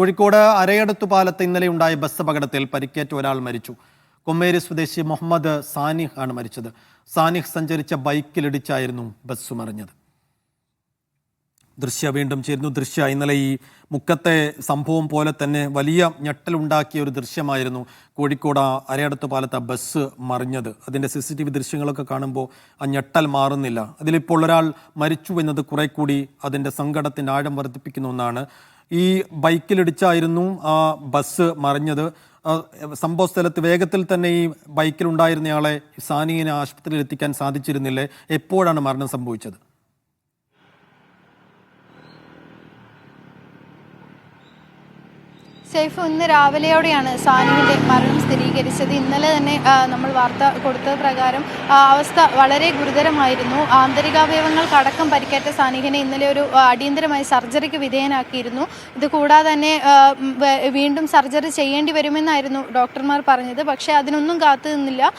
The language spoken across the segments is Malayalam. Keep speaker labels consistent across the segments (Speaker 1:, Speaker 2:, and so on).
Speaker 1: കോഴിക്കോട് അരയടത്തു പാലത്ത് ഇന്നലെ ഉണ്ടായ ബസ് അപകടത്തിൽ പരിക്കേറ്റ ഒരാൾ മരിച്ചു. കൊമ്മേരി സ്വദേശി മുഹമ്മദ് സാനിഹ് ആണ് മരിച്ചത്. സാനിഹ് സഞ്ചരിച്ച ബൈക്കിലിടിച്ചായിരുന്നു ബസ് മറിഞ്ഞത്. ദൃശ്യ വീണ്ടും ചേരുന്നു. ദൃശ്യ ഇന്നലെ ഈ മുക്കത്തെ സംഭവം പോലെ തന്നെ വലിയ ഞെട്ടലുണ്ടാക്കിയ ഒരു ദൃശ്യമായിരുന്നു കോഴിക്കോട് അരയടത്ത് പാലത്ത് ബസ് മറിഞ്ഞത്. അതിന്റെ സി സി ടി വി ദൃശ്യങ്ങളൊക്കെ കാണുമ്പോൾ ആ ഞെട്ടൽ മാറുന്നില്ല. അതിലിപ്പോൾ ഒരാൾ മരിച്ചു എന്നത് കുറെ കൂടി അതിന്റെ സങ്കടത്തിന്റെ ആഴം വർദ്ധിപ്പിക്കുന്ന ഒന്നാണ്. ഈ ബൈക്കിലിടിച്ചായിരുന്നു ആ ബസ് മറിഞ്ഞത്. സംഭവ സ്ഥലത്ത് വേഗത്തിൽ തന്നെ ഈ ബൈക്കിലുണ്ടായിരുന്നയാളെ സാനിയെ ആശുപത്രിയിൽ എത്തിക്കാൻ സാധിച്ചിരുന്നില്ലേ. എപ്പോഴാണ് മരണം സംഭവിച്ചത്?
Speaker 2: സൈഫ് ഇന്ന് രാവിലെയോടെയാണ് സാനുവിന്റെ മരണം സ്ഥിരീകരിച്ചത്. ഇന്നലെ തന്നെ നമ്മൾ വാർത്ത കൊടുത്ത പ്രകാരം അവസ്ഥ വളരെ ഗുരുതരമായിരുന്നു. ആന്തരികാവയവങ്ങൾക്കടക്കം പരിക്കേറ്റ സാനിഹിനെ ഇന്നലെ ഒരു അടിയന്തരമായി സർജറിക്ക് വിധേയനാക്കിയിരുന്നു. ഇത് കൂടാതെ തന്നെ വീണ്ടും സർജറി ചെയ്യേണ്ടി വരുമെന്നായിരുന്നു ഡോക്ടർമാർ പറഞ്ഞത്. പക്ഷേ അതിനൊന്നും കാത്തു നിന്നില്ല.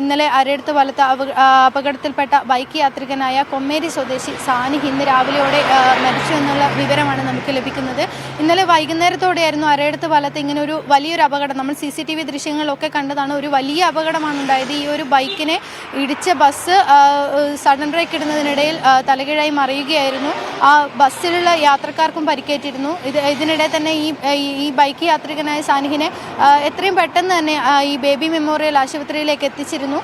Speaker 2: ഇന്നലെ അരയടുത്ത് വലത്ത് അപകടത്തിൽപ്പെട്ട ബൈക്ക് യാത്രികനായ കൊമ്മേരി സ്വദേശി സാനിഹ് ഇന്ന് രാവിലെയോടെ മരിച്ചു എന്നുള്ള വിവരമാണ് നമുക്ക് ലഭിക്കുന്നത്. ഇന്നലെ വൈകുന്നേരത്തോടെയായിരുന്നു അരയടുത്ത് വലത്ത് ഇങ്ങനെ ഒരു വലിയൊരു അപകടം. നമ്മൾ സി സി ടി വി ദൃശ്യങ്ങളിലൊക്കെ കണ്ടതാണ് ഒരു വലിയ അപകടമാണ് ഉണ്ടായത് ഈ ഒരു ബൈക്കിനെ ഇടിച്ച ബസ് സഡൻ ബ്രേക്ക് ഇടുന്നതിനിടയിൽ തലകീഴായി മറിയുകയായിരുന്നു. ആ ബസ്സിലുള്ള യാത്രക്കാർക്കും പരിക്കേറ്റിരുന്നു. ഇത് ഇതിനിടെ തന്നെ ഈ ഈ- ബൈക്ക് യാത്രികനായ സാനിഹിനെ എത്രയും പെട്ടെന്ന് തന്നെ ഈ ബേബി മെമ്മോറിയൽ ആശുപത്രിയിലേക്ക് എത്തിച്ചിരുന്നു.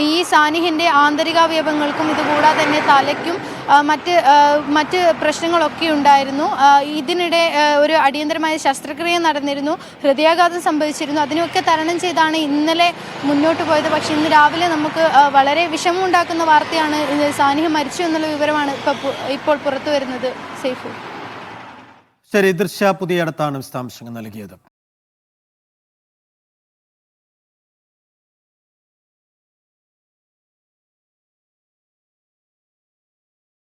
Speaker 2: ഈ സാനിഹിന്റെ ആന്തരികാവയവങ്ങൾക്കും ഇതുകൂടാതെ തന്നെ തലയ്ക്കും മറ്റ് മറ്റ് പ്രശ്നങ്ങളൊക്കെ ഉണ്ടായിരുന്നു. ഇതിനിടെ ഒരു അടിയന്തരമായ ശസ്ത്രക്രിയ നടന്നിരുന്നു. ഹൃദയാഘാതം സംഭവിച്ചിരുന്നു. അതിനൊക്കെ തരണം ചെയ്താണ് ഇന്നലെ മുന്നോട്ട് പോയത്. പക്ഷെ ഇന്ന് രാവിലെ നമുക്ക് വളരെ വിഷമമുണ്ടാക്കുന്ന വാർത്തയാണ് സാനിഹ മരിച്ചു എന്നുള്ള വിവരമാണ് ഇപ്പോൾ പുറത്തു വരുന്നത്. സേഫ്.
Speaker 1: ശരി ദൃശ്യ പുതിയ അടുത്താണ് വിശദാംശങ്ങൾ നൽകിയത്.